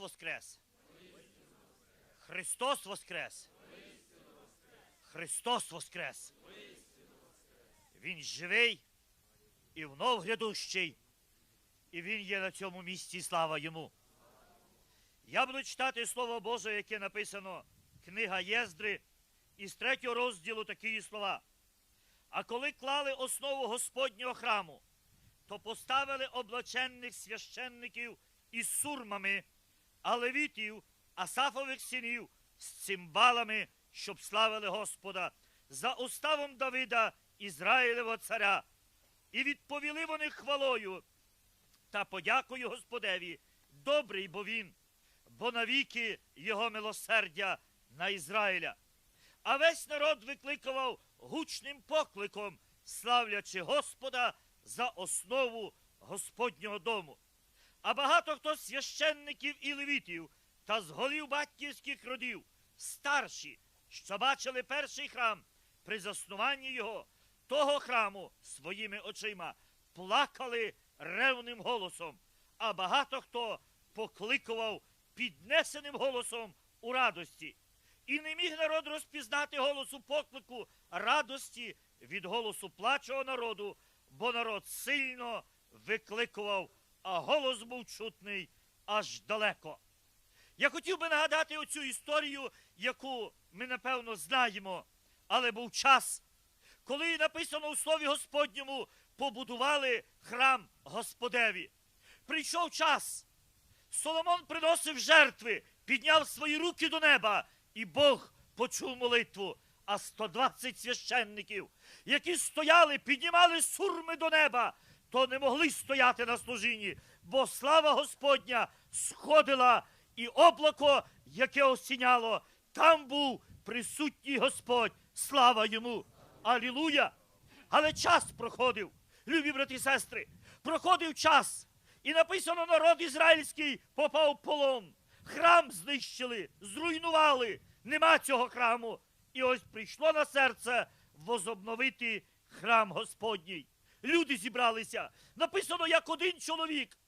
воскрес! Христос воскрес! Христос воскрес! Він живий і внов грядущий, і Він є на цьому місці, слава йому. Я буду читати Слово Боже, яке написано книга Єздри, із третього розділу такі слова. А коли клали основу Господнього храму, то поставили облаченних священників із сурмами, а левітів, асафових синів з цимбалами, щоб славили Господа, за уставом Давида, Ізраїлевого царя. І відповіли вони хвалою та подякою Господеві, добрий бо він, бо навіки його милосердя на Ізраїля. А весь народ викликував гучним покликом, славлячи Господа за основу Господнього дому. А багато хто з священників і левітів та з голів батьківських родів, старші, що бачили перший храм при заснуванні його, того храму своїми очима, плакали ревним голосом, а багато хто покликував піднесеним голосом у радості. І не міг народ розпізнати голосу поклику радості від голосу плачого народу, бо народ сильно викликував, а голос був чутний аж далеко. Я хотів би нагадати оцю історію, яку ми напевно знаємо, але був час, коли написано у Слові Господньому побудували храм Господеві. Прийшов час. Соломон приносив жертви, підняв свої руки до неба, і Бог почув молитву. А 120 священників, які стояли, піднімали сурми до неба, то не могли стояти на служінні, бо слава Господня сходила, і облако, яке осіняло, там був присутній Господь. Слава йому! Алілуя! Але час проходив, любі брати і сестри, проходив час. І написано, народ ізраїльський попав в полон. Храм знищили, зруйнували. Нема цього храму. І ось прийшло на серце возобновити храм Господній. Люди зібралися. Написано, як один чоловік,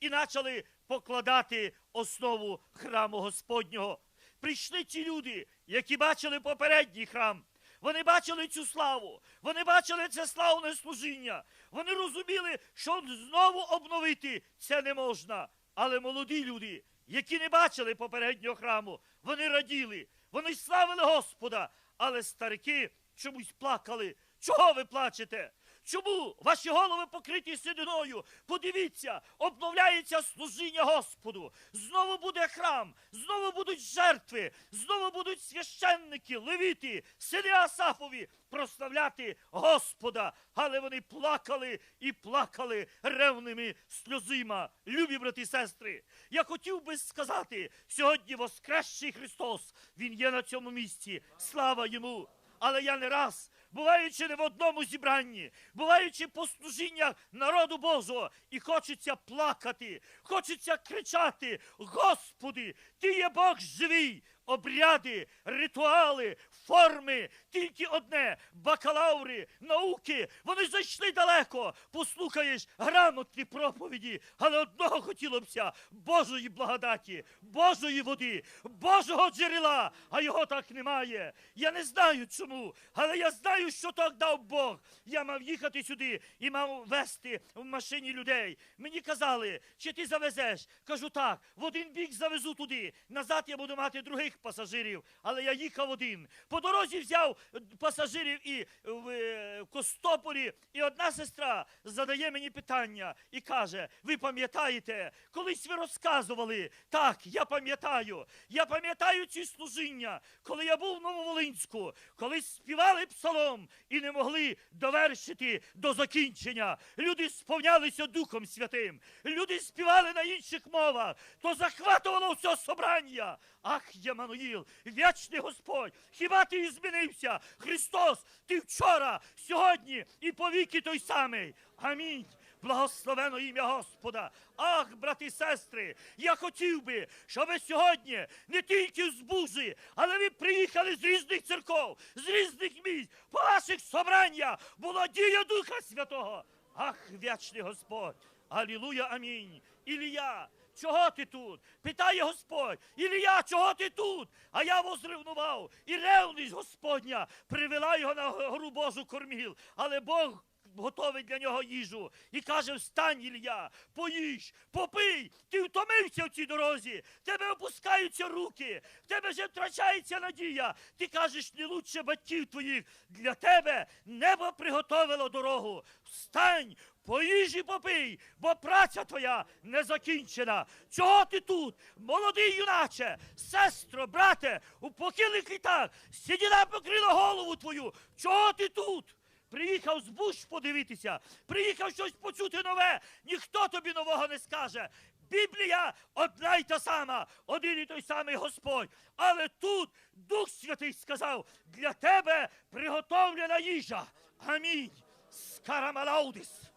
і почали покладати основу храму Господнього. Прийшли ті люди, які бачили попередній храм. Вони бачили цю славу, вони бачили це славне служіння. Вони розуміли, що знову обновити це не можна. Але молоді люди, які не бачили попереднього храму, вони раділи, вони славили Господа, але старики чомусь плакали. Чого ви плачете? Чому ваші голови покриті сединою? Подивіться, обновляється служіння Господу. Знову буде храм, знову будуть жертви, знову будуть священники, левіти, сини Асафові прославляти Господа. Але вони плакали і плакали ревними сльозима. Любі брати і сестри, я хотів би сказати, сьогодні воскресший Христос, Він є на цьому місці. Слава йому! Але я не раз, буваючи не в одному зібранні, буваючи по служіннях народу Божого, і хочеться плакати, хочеться кричати: Господи, Ти є Бог живий! Обряди, ритуали, форми, тільки одне бакалаври, науки. Вони зайшли далеко. Послухаєш грамотні проповіді, але одного хотілося Божої благодаті, Божої води, Божого джерела, а його так немає. Я не знаю чому, але я знаю, що так дав Бог. Я мав їхати сюди і мав вести в машині людей. Мені казали, чи ти завезеш? Кажу так, в один бік завезу туди, назад я буду мати других пасажирів, але я їхав один. По дорозі взяв е, пасажирів і в, е, в Костополі, і одна сестра задає мені питання і каже: Ви пам'ятаєте, колись ви розказували, так, я пам'ятаю, я пам'ятаю ці служіння, коли я був в Нововолинську, коли співали псалом і не могли довершити до закінчення. Люди сповнялися Духом Святим, люди співали на інших мовах, то захватувало все собрання. Ах, Ямануїл, вічний Господь, хіба ти і змінився? Христос, ти вчора, сьогодні і повіки той самий. Амінь. Благословено ім'я Господа. Ах, брати і сестри, я хотів би, щоб ви сьогодні не тільки з Бужі, але ви приїхали з різних церков, з різних місць, по ваших собрання була дія Духа Святого. Ах, вічний Господь! Алілуя, амінь. Ілія, чого ти тут? Питає Господь, Ілія, чого ти тут? А я возревнував, і ревність Господня привела його на гору Божу корміл. Але Бог готовить для нього їжу. І каже: встань, Ілля, поїж, попий, ти втомився в цій дорозі, в тебе опускаються руки, в тебе вже втрачається надія. Ти кажеш, не лучше батьків твоїх. Для тебе небо приготовило дорогу. Встань, поїж і попий, бо праця твоя не закінчена. Чого ти тут, молодий юначе, сестро, брате, у похилих літах, сідіна покрила голову твою. Чого ти тут? Приїхав з буш подивитися, приїхав щось почути нове. Ніхто тобі нового не скаже. Біблія одна й та сама, один і той самий Господь. Але тут Дух Святий сказав, для тебе приготовлена їжа. Амінь. Скарамалаудис.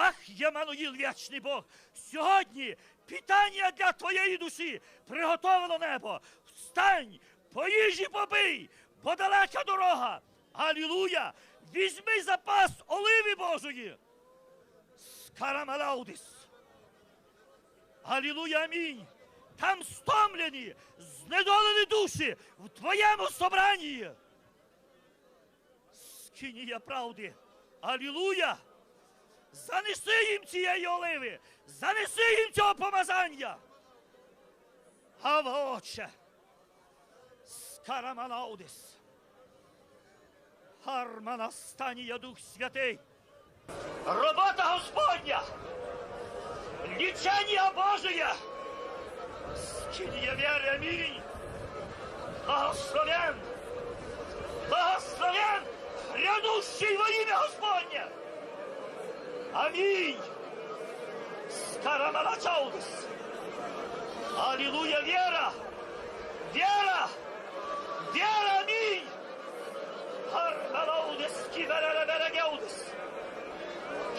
Ах, Ємануїл, вічний Бог, сьогодні питання для твоєї душі приготовило небо. Встань, поїж і попий, бо далека дорога. Алілуя! Візьми запас оливи Божої. Скарамалаудис. Алілуя, амінь. Там стомлені, знедолені душі в твоєму собранні. Скинія правди. Алілуя! Занеси їм цієї оливи! Занеси їм цього помазання! Ава отче! Скараманаудис! Хармана станія Дух Святий! Робота Господня! Лічення Божие! Скинія віри, амінь! Благословен! Благословен! Грядущий во ім'я Господнє! Аминь! Скарамалачаудис! Аллилуйя, вера! Вера! Вера, аминь! Хармалаудис, киберереберегеудис!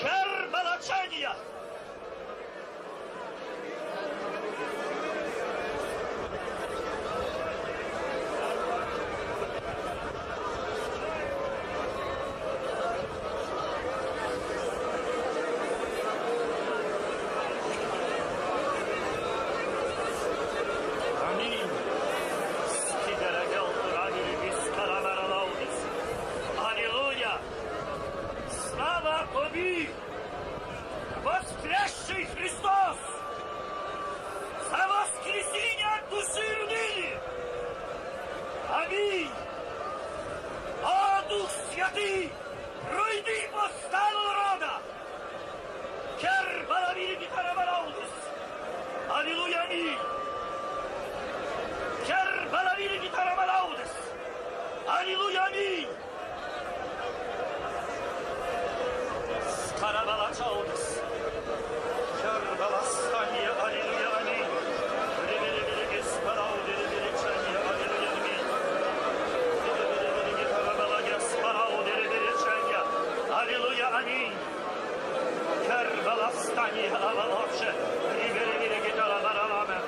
Кермалачания! Аминь! Рибелечення, алілуя, амінь. Кербаластання, алалоче, рибелебелеге карабараваме.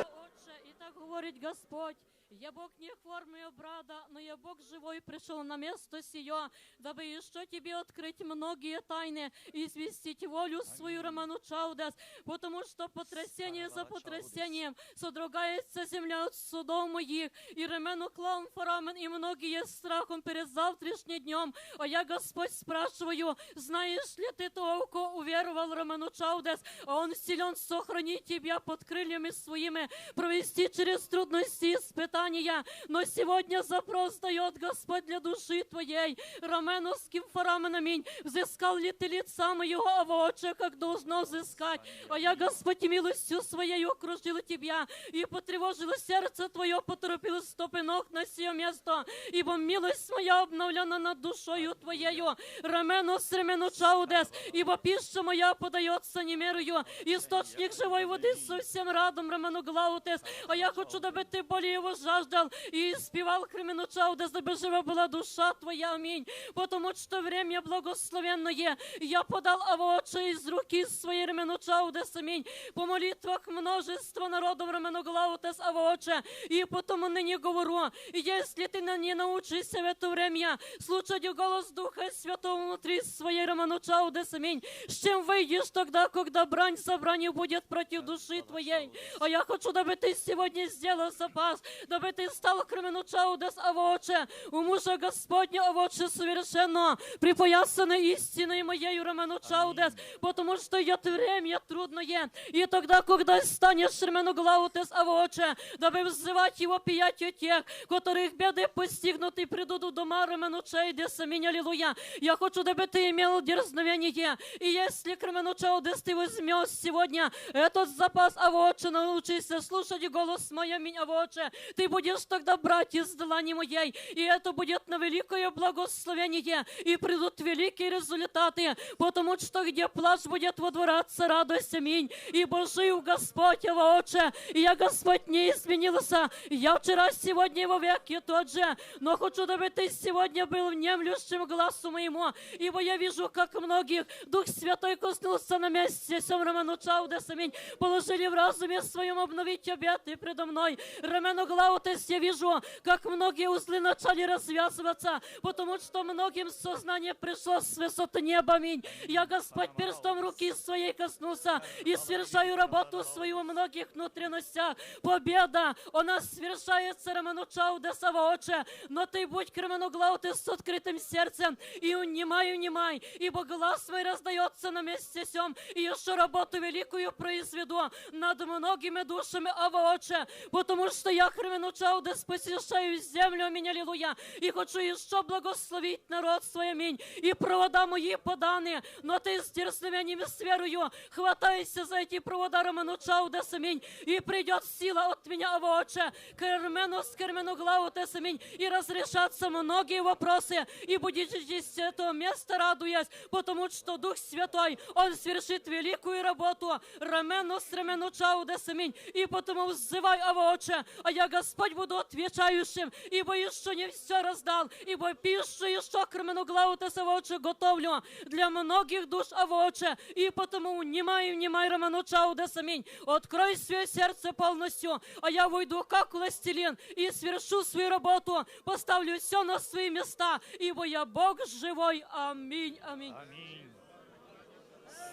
Отче, и так говорит Господь, я Бог не формы брада, но я Бог живой пришел на место сие, дабы еще тебе открыть многие тайны и известить волю свою Роману Чаудес, потому что потрясение за потрясением содрогается земля от судов моих, и Ремену клаум фарамен, и многие страхом перед завтрашним днем. А я, Господь, спрашиваю, знаешь ли ты того, кто уверовал Роману Чаудес, а он силен сохранить тебя под крыльями своими, провести через трудности и испытания. Но сегодня запрос дает Господь для души твоей. Раменовским фарамен, аминь. Взыскал ли ты лица моего, а очи, как должно взыскать? А я, Господь, милостью своей окружила тебя и потревожила сердце твое, поторопила стопы ног на сие место, ибо милость моя обновлена над душою твоею. Рамену с ремену чаудес, ибо пища моя подается немерою, источник живой воды со всем радом рамену глаутес. А я хочу, дабы ты более уважал жаждал и испевал Кременучау, да забежива была душа твоя, аминь. Потому что время благословенное я подал овоче из руки своей Ременучау, да аминь. По молитвах множество народов Ременоглаву тес овоче. И потому ныне говорю, если ты на- не научишься в это время слушать голос Духа Святого внутри своей Романучау, да аминь, с чем выйдешь тогда, когда брань собрания будет против души твоей. А я хочу, дабы ты сегодня сделал запас, дабы ты стал Кременучау, да овоче, у мужа Господня овоче совершенно, припоясанной истиной моей Романучау, да, потому что это время трудное. И тогда, когда станешь Ременуглау, тес овоче, дабы взывать его пиятью тех, которых беды постигнут и придут в дома Ременучей, да аминь, аллилуйя. Я хочу, дабы ты имел дерзновение. И если Кременучау, да ты возьмешь сегодня этот запас овоче, научишься слушать голос мой, аминь, овоче, ты будешь тогда брать из длани моей, и это будет на великое благословение, и придут великие результаты, потому что где плач будет водвораться радость, аминь, ибо жив Господь овоче, и я, Господь, не изменился, я вчера, сегодня и во веки тот же, но хочу, дабы ты сегодня был внемлющим глазу моему, ибо я вижу, как многих Дух Святой коснулся на месте сем Роману да аминь, положили в разуме своем обновить обеты предо мной. Рамену Глаутес я вижу, как многие узлы начали развязываться, потому что многим сознание пришло с высоты неба, аминь. Я, Господь, перстом руки своей коснулся и совершаю работу свою в многих внутренностях. Победа, она совершается Роману да Саваоче, но ты будь к Роману Глаутес с открытым сердцем и унимай, унимай, ибо глаз мой раздается на месте сем, и еще работу великую произведу над многими душами Аваоче, потому что я Хременучау, да посещаю землю, аминь, аллилуйя, и хочу еще благословить народ свой, аминь, и провода мои поданы, но ты с дерзновением и с верою хватайся за эти провода Романучау, да аминь, и придет сила от меня, Аваоче, Кермену с Кермену главу, да аминь, и разрешатся многие вопросы, и будете с этого места радуясь, потому что Дух Святой, Он свершит великую работу, Рамену с Рамену Чау, да аминь, и потому взывай, Аваоче, а я, Господь, буду отвечающим, ибо еще не все раздал, ибо пищу еще кремену главу ты Аваоче готовлю для многих душ Аваоче, и потому внимай, внимай, Роману Чау, да аминь, открой свое сердце полностью, а я войду как властелин и свершу свою работу, поставлю все на свои места, ибо я Бог живой. Аминь, аминь. Аминь.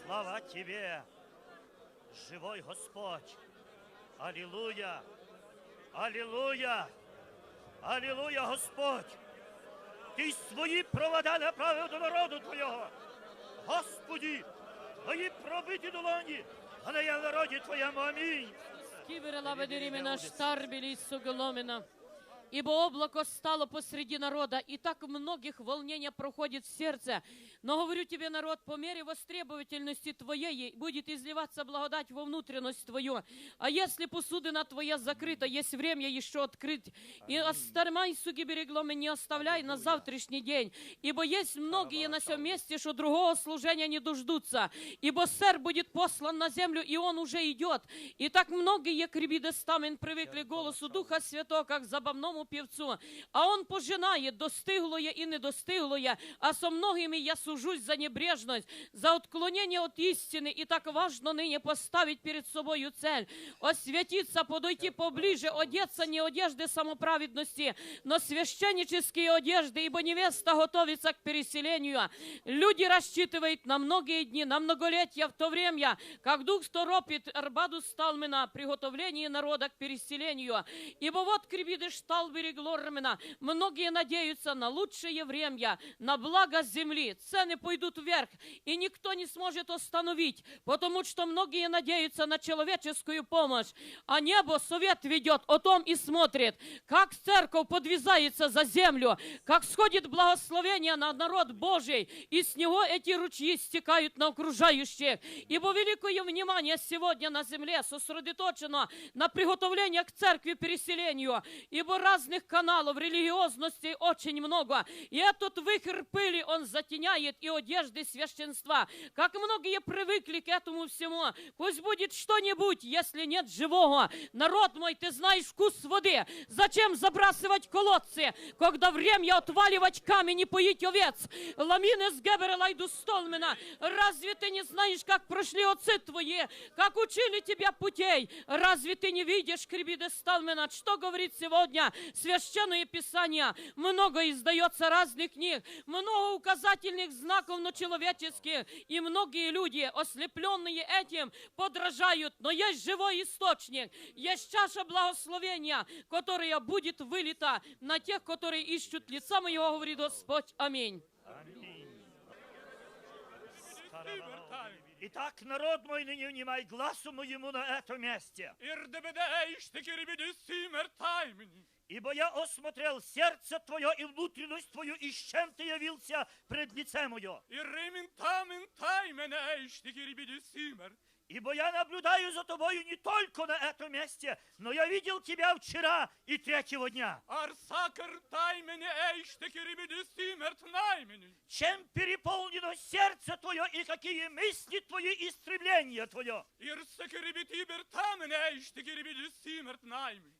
Слава Тебе, живой Господь. Аллилуйя. Аллилуйя. Аллилуйя, Господь. Ти свої провода направив до народу Твого. Господі, твої пробиті долоні, але я в народі Твоєму. Амінь. Ибо облако стало посреди народа, и так многих волнения проходит в сердце. Но говорю тебе, народ, по мере востребовательности твоей будет изливаться благодать во внутренность твою. А если посудина твоя закрыта, есть время еще открыть. И остармай, суги берегло, не оставляй на завтрашний день. Ибо есть многие на всем месте, что другого служения не дождутся. Ибо сэр будет послан на землю, и он уже идет. И так многие к ребидестамен привыкли к голосу Духа Святого, как к забавному певцу. А он пожинает достиглое и недостиглое, а со многими я сужусь за небрежность, за отклонение от истины. И так важно ныне поставить перед собою цель. Освятиться, подойти поближе, одеться не одежды самоправедности, но священнические одежды, ибо невеста готовится к переселению. Люди рассчитывают на многие дни, на многолетия в то время, как Дух торопит Арбаду Сталмена приготовление народа к переселению. Ибо вот кребиды шталбери глормена, многие надеются на лучшее время, на благо земли. Цены пойдут вверх, и никто не сможет остановить, потому что многие надеются на человеческую помощь. А небо совет ведет, о том и смотрит, как церковь подвязается за землю, как сходит благословение на народ Божий, и с него эти ручьи стекают на окружающих. Ибо великое внимание сегодня на земле сосредоточено на приготовление к церкви переселению. Ибо раз разных каналов религиозности очень много. И этот вихрь пыли, он затеняет и одежды священства. Как многие привыкли к этому всему. Пусть будет что-нибудь, если нет живого. Народ мой, ты знаешь вкус воды. Зачем забрасывать колодцы, когда время отваливать камень и поить овец? Ламины с Геберела и Столмена. Разве ты не знаешь, как прошли отцы твои, как учили тебя путей? Разве ты не видишь, Крибиде Сталмена, что говорит сегодня Священное Писание? Много издается разных книг, много указательных знаков, но человеческих. И многие люди, ослепленные этим, подражают. Но есть живой источник, есть чаша благословения, которая будет вылита на тех, которые ищут лица моего, говорит Господь. Аминь. Аминь. Итак, народ мой, ныне внимай глазу моему на этом месте. Ибо я осмотрел сердце твое и внутренность твою, и с чем ты явился пред лице мое. Ибо я наблюдаю за тобою не только на этом месте, но я видел тебя вчера и третьего дня. Чем переполнено сердце твое и какие мысли твои и стремления твое.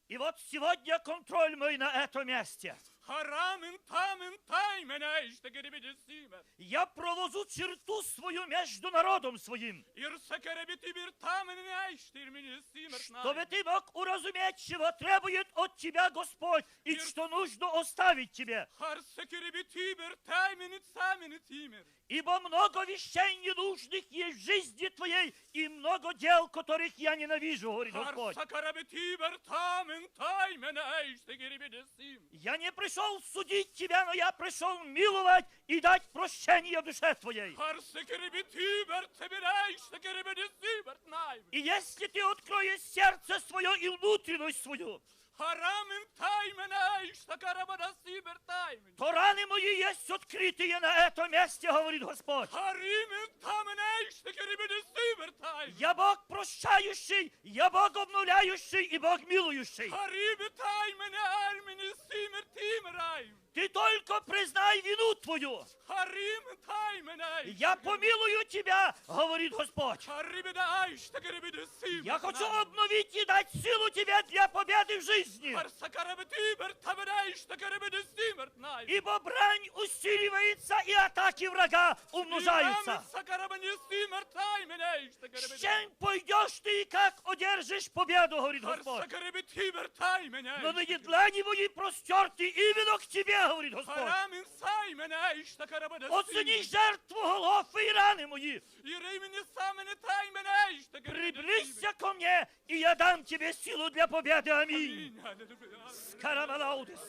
И вот сегодня контроль мой на этом месте. Харамен тамен таймен эйштегерибиди симер. Я провожу черту свою между народом своим, Ирсакеребити бир тамен эйштирмини симер чтобы ты мог уразуметь, чего требует от тебя Господь, и что нужно оставить тебе. Харсакеребити бир таймен цамен тимер. Ибо много вещей ненужных есть в жизни твоей, и много дел, которых я ненавижу, говорит Господь. Харсакеребити бир тамен таймен эйштегерибиди симер. Я не пришел судить тебя, но я пришел миловать и дать прощение душе твоей. Харсакеребити бир тебир эйштегерибиди симер найм. И если ты откроешь сердце свое и внутренность свою, Харамен таймен эйштакарабада симер таймен. то раны мои есть открытые на этом месте, говорит Господь. Харимен тамен эйштакерибиди симер таймен. Я Бог прощающий, я Бог обновляющий и Бог милующий. Хариме таймен армини симер тимерайм. Ты только признай вину твою. Хариме таймен эйштакерибиди Я помилую тебя, говорит Господь. Харибе да эйштакерибиди симер Я хочу обновить и дать силу тебе для победы в жизни. Харсакарабе тибер тамен эйштакерибиди симер найм. Ибо брань усиливается и атаки врага умножаются. Сакарабе симер таймен С эйштакерибиди. чем пойдешь ты и как одержишь победу, говорит Господь. Харсакарабе тибер таймен Но ныне эйштакерибиди. длани мои простерты именно к тебе, говорит Господь. Харамин саймен эйштакарабе Оцени жертву голов и раны мои. Иремини самене таймен эйштакерибиди. Приблизься ко мне, и я дам тебе силу для победы. Аминь. Аминь. Аллилуйя. Карабалаудес.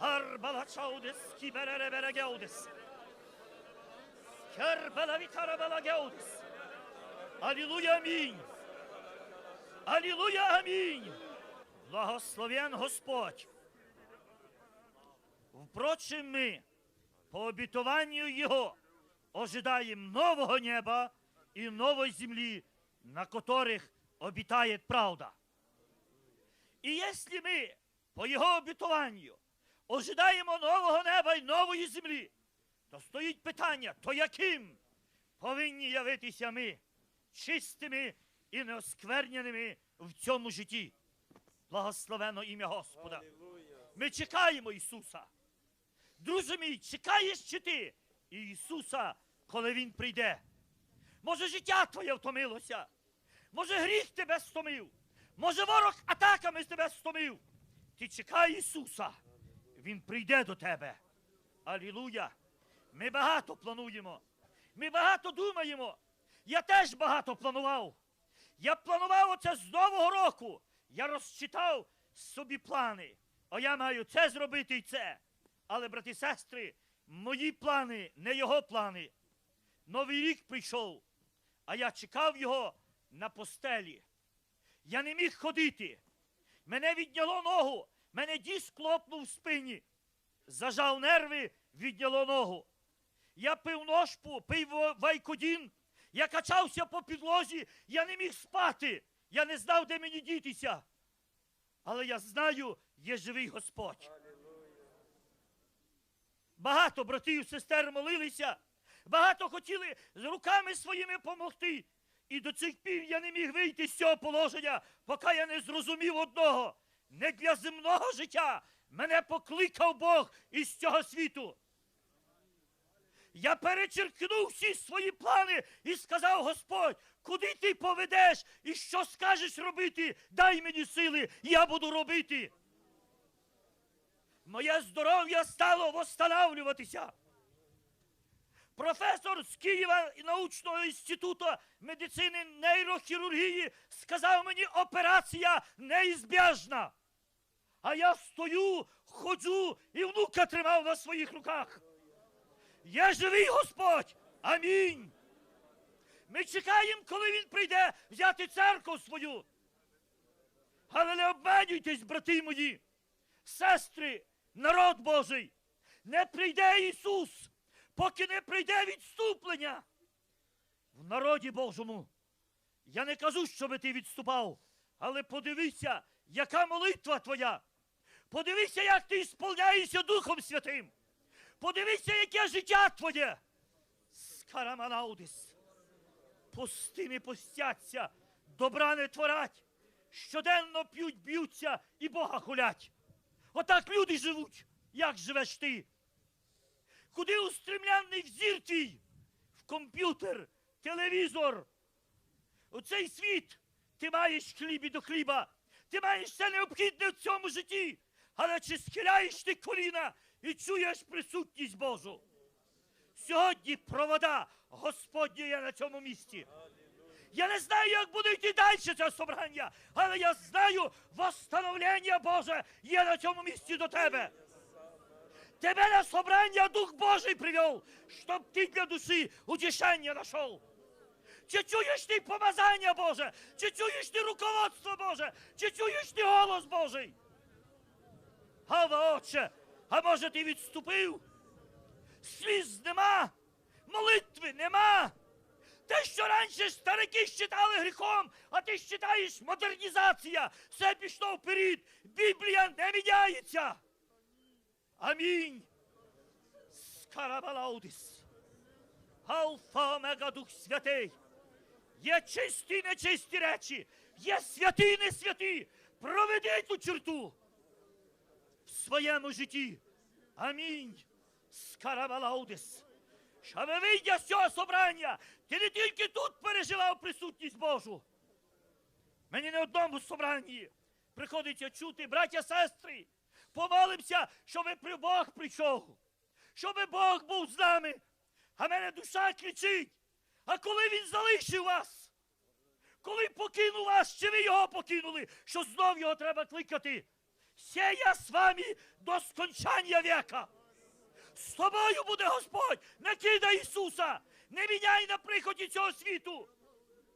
Арбалачаудес, киберереберегеудес. Кербалавитарабалагеудес. Аллилуйя, аминь. Аллилуйя, аминь. Благословен Господь. Впрочем, мы, по обетованию Его, ожидаем нового неба и новой земли, на которых обитает правда. І якщо ми по його обітуванню ожидаємо нового неба і нової землі, то стоїть питання, то яким повинні явитися ми чистими і неоскверненими в цьому житті. Благословено ім'я Господа. Ми чекаємо Ісуса. Друже мій, чекаєш чи ти Ісуса, коли Він прийде? Може, життя твоє втомилося? Може, гріх тебе стомив? Може, ворог атаками тебе стомив? Ти чекай Ісуса, Він прийде до тебе. Алілуя! Ми багато плануємо. Ми багато думаємо. Я теж багато планував. Я планував оце з Нового року. Я розчитав собі плани. А я маю це зробити і це. Але, брати і сестри, мої плани не його плани. Новий рік прийшов, а я чекав його на постелі. Я не міг ходити. Мене відняло ногу, мене диск лопнув в спині. Зажав нерви, відняло ногу. Я пив ножпу, пив вайкодін, я качався по підлозі, я не міг спати. Я не знав, де мені дітися. Але я знаю, є живий Господь. Багато братів сестер молилися, багато хотіли з руками своїми помогти. І до цих пів я не міг вийти з цього положення, поки я не зрозумів одного. Не для земного життя мене покликав Бог із цього світу. Я перечеркнув всі свої плани і сказав Господь, куди ти поведеш і що скажеш робити, дай мені сили, я буду робити. Моє здоров'я стало восстанавлюватися. Професор з Києва научного інституту медицини нейрохірургії сказав мені, операція неізбіжна. А я стою, ходжу і внука тримав на своїх руках. Є живий Господь! Амінь. Ми чекаємо, коли він прийде взяти церкву свою. Але не обманюйтесь, брати мої, сестри, народ Божий, не прийде Ісус, поки не прийде відступлення. В народі Божому. Я не кажу, щоб ти відступав, але подивися, яка молитва твоя. Подивися, як ти сповняєшся Духом Святим. Подивися, яке життя твоє. Скараманаудис. Пусти не постяться, добра не творять. Щоденно п'ють, б'ються і Бога хулять. Отак люди живуть, як живеш ти. Куди устремляний взір твій? В комп'ютер, телевізор. У цей світ ти маєш хліб і до хліба. Ти маєш все необхідне в цьому житті. Але чи схиляєш ти коліна і чуєш присутність Божу? Сьогодні провода Господня є на цьому місці. Я не знаю, як буде йти далі це собрання, але я знаю, восстановлення Боже є на цьому місці до тебе. Тебе на собрання Дух Божий привів, щоб ти для душі утішення знайшов. Чи чуєш ти помазання Боже? Чи чуєш ти руководство Боже? Чи чуєш ти голос Божий? Гава, отче, а може ти відступив? Сліз нема, молитви нема. Те, що раніше старики считали гріхом, а ти считаєш модернізація, все пішло вперед. Біблія не міняється. Амінь. Скарабалаудис. Алфа Омега Дух Святий. Є чисті нечисті речі, є святі не святі. Проведи ту черту в своєму житті. Амінь. Скарабалаудис. Щоб вийдя з цього собрання, ти не тільки тут переживав присутність Божу. Мені не одному собранні приходиться чути, браття, сестри, помолимося, щоб при Бог прийшов, щоб Бог був з нами. А мене душа кричить. А коли він залишив вас? Коли покинув вас, чи ви його покинули, що знов його треба кликати? Все я з вами до скончання віка. З тобою буде Господь, не кидай Ісуса, не міняй на приході цього світу.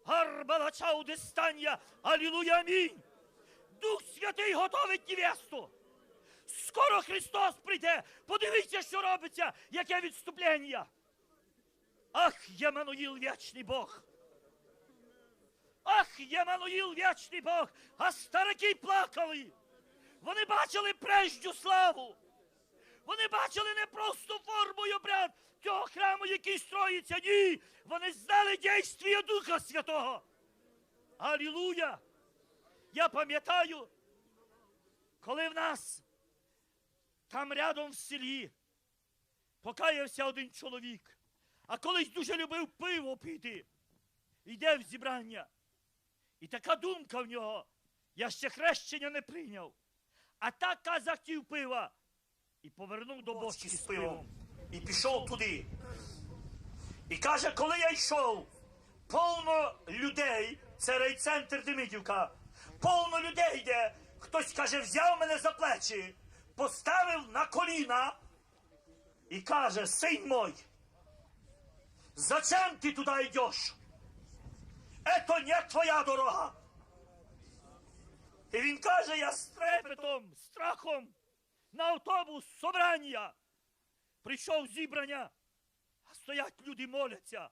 Гарбалачау дистання, алілуя, амінь. Дух Святий готовить невесту. Скоро Христос прийде. Подивіться, що робиться, яке відступлення. Ах, Ємануїл, вічний Бог. Ах, Ємануїл, вічний Бог, а старики плакали. Вони бачили прежню славу. Вони бачили не просто форму і обряд цього храму, який строїться. Ні. Вони знали дійствія Духа Святого. Алілуя! Я пам'ятаю, коли в нас там рядом в селі покаявся один чоловік, а колись дуже любив пиво пити. Йде в зібрання. І така думка в нього. Я ще хрещення не прийняв. А так захотів пива і повернув до бочки з пивом. І пішов туди. І каже, коли я йшов, повно людей, це райцентр Демидівка, повно людей йде. Хтось каже, взяв мене за плечі, поставив на коліна і каже, син мой, зачем ти туди йдеш? Это не твоя дорога. І він каже, я з трепетом, страхом на автобус собрання. Прийшов зібрання, а стоять люди моляться.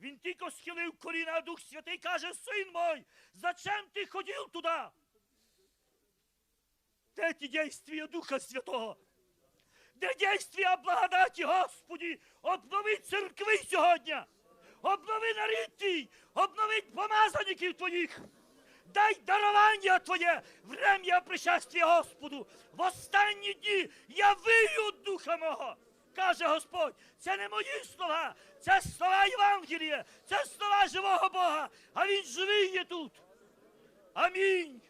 Він тільки схилив коліна, а Дух Святий каже, син мой, зачем ти ходив туди? Де ті дійствия Духа Святого? Де дійствия благодаті, Господі? Обнови церкви сьогодні. Обнови нарід твій, обнови помазаників твоїх. Дай дарування Твоє, врем'я пришествия Господу. В останні дні я вию духа мого. Каже Господь, це не мої слова, це слова Євангелія, це слова живого Бога, а Він живий є тут. Амінь.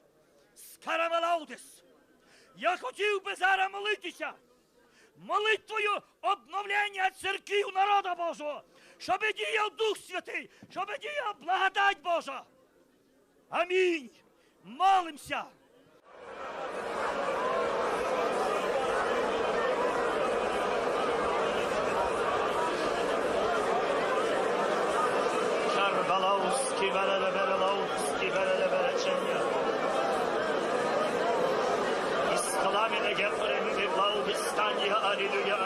Скарамалаудес. Я хотів би зараз молитися молитвою обновлення церків народа Божого, щоб діяв Дух Святий, щоб діяв благодать Божа. Амінь. Молимося. Шарбалауски, берелеберелауски, берелеберечення. І скалами не гепремі благовістані, алілюя, амінь.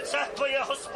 Господи Твоя Господь.